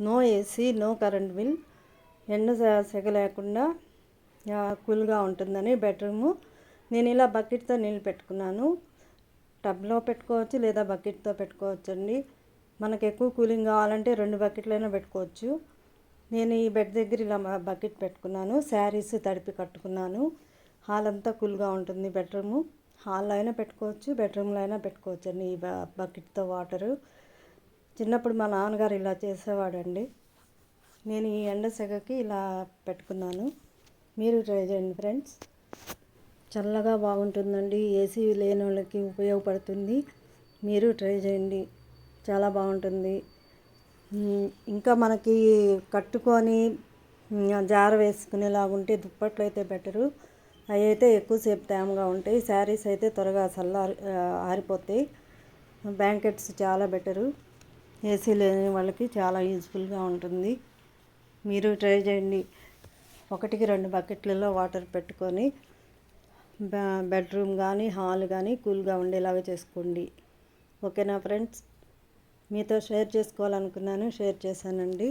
No AC no current bill ఎండ సే- సెగ లేకుండా కూల్గా ఉంటుందని బెడ్రూము. నేను ఇలా బకెట్తో నీళ్ళు పెట్టుకున్నాను. టబ్లో పెట్టుకోవచ్చు లేదా బకెట్తో పెట్టుకోవచ్చు అండి మనకు ఎక్కువ కూలింగ్ కావాలంటే రెండు బకెట్లైనా పెట్టుకోవచ్చు. నేను ఈ బెడ్ దగ్గర ఇలా బకెట్ పెట్టుకున్నాను. శారీస్ తడిపి కట్టుకున్నాను. హాల్ అంతా కూల్గా ఉంటుంది బెడ్రూము. హాల్లో అయినా పెట్టుకోవచ్చు బెడ్రూమ్లో అయినా పెట్టుకోవచ్చు అండి ఈ బ- బకెట్తో వాటరు. చిన్నప్పుడు మా నాన్నగారు ఇలా చేసేవాడండి. నేను ఈ ఎండ సెగకి ఇలా పెట్టుకున్నాను. మీరు ట్రై చేయండి ఫ్రెండ్స్. చల్లగా బాగుంటుందండి. ఏసీ లేని వాళ్ళకి ఉపయోగపడుతుంది. మీరు ట్రై చేయండి. చాలా బాగుంటుంది. ఇంకా మనకి కట్టుకొని జార వేసుకునేలాగా ఉంటే దుప్పట్లు అయితే బెటరు. అవి అయితే ఎక్కువసేపు తేమగా ఉంటాయి. శారీస్ అయితే త్వరగా చల్లారి ఆరిపోతాయి. బ్లాంకెట్స్ చాలా బెటరు. ఏసీ లేని వాళ్ళకి చాలా యూజ్ఫుల్గా ఉంటుంది. మీరు ట్రై చేయండి. ఒకటికి రెండు బకెట్లలో వాటర్ పెట్టుకొని బెడ్రూమ్ కానీ హాల్ కానీ కూల్గా ఉండేలాగా చేసుకోండి. ఓకేనా ఫ్రెండ్స్? మీతో షేర్ చేసుకోవాలనుకున్నాను. షేర్ చేశానండి.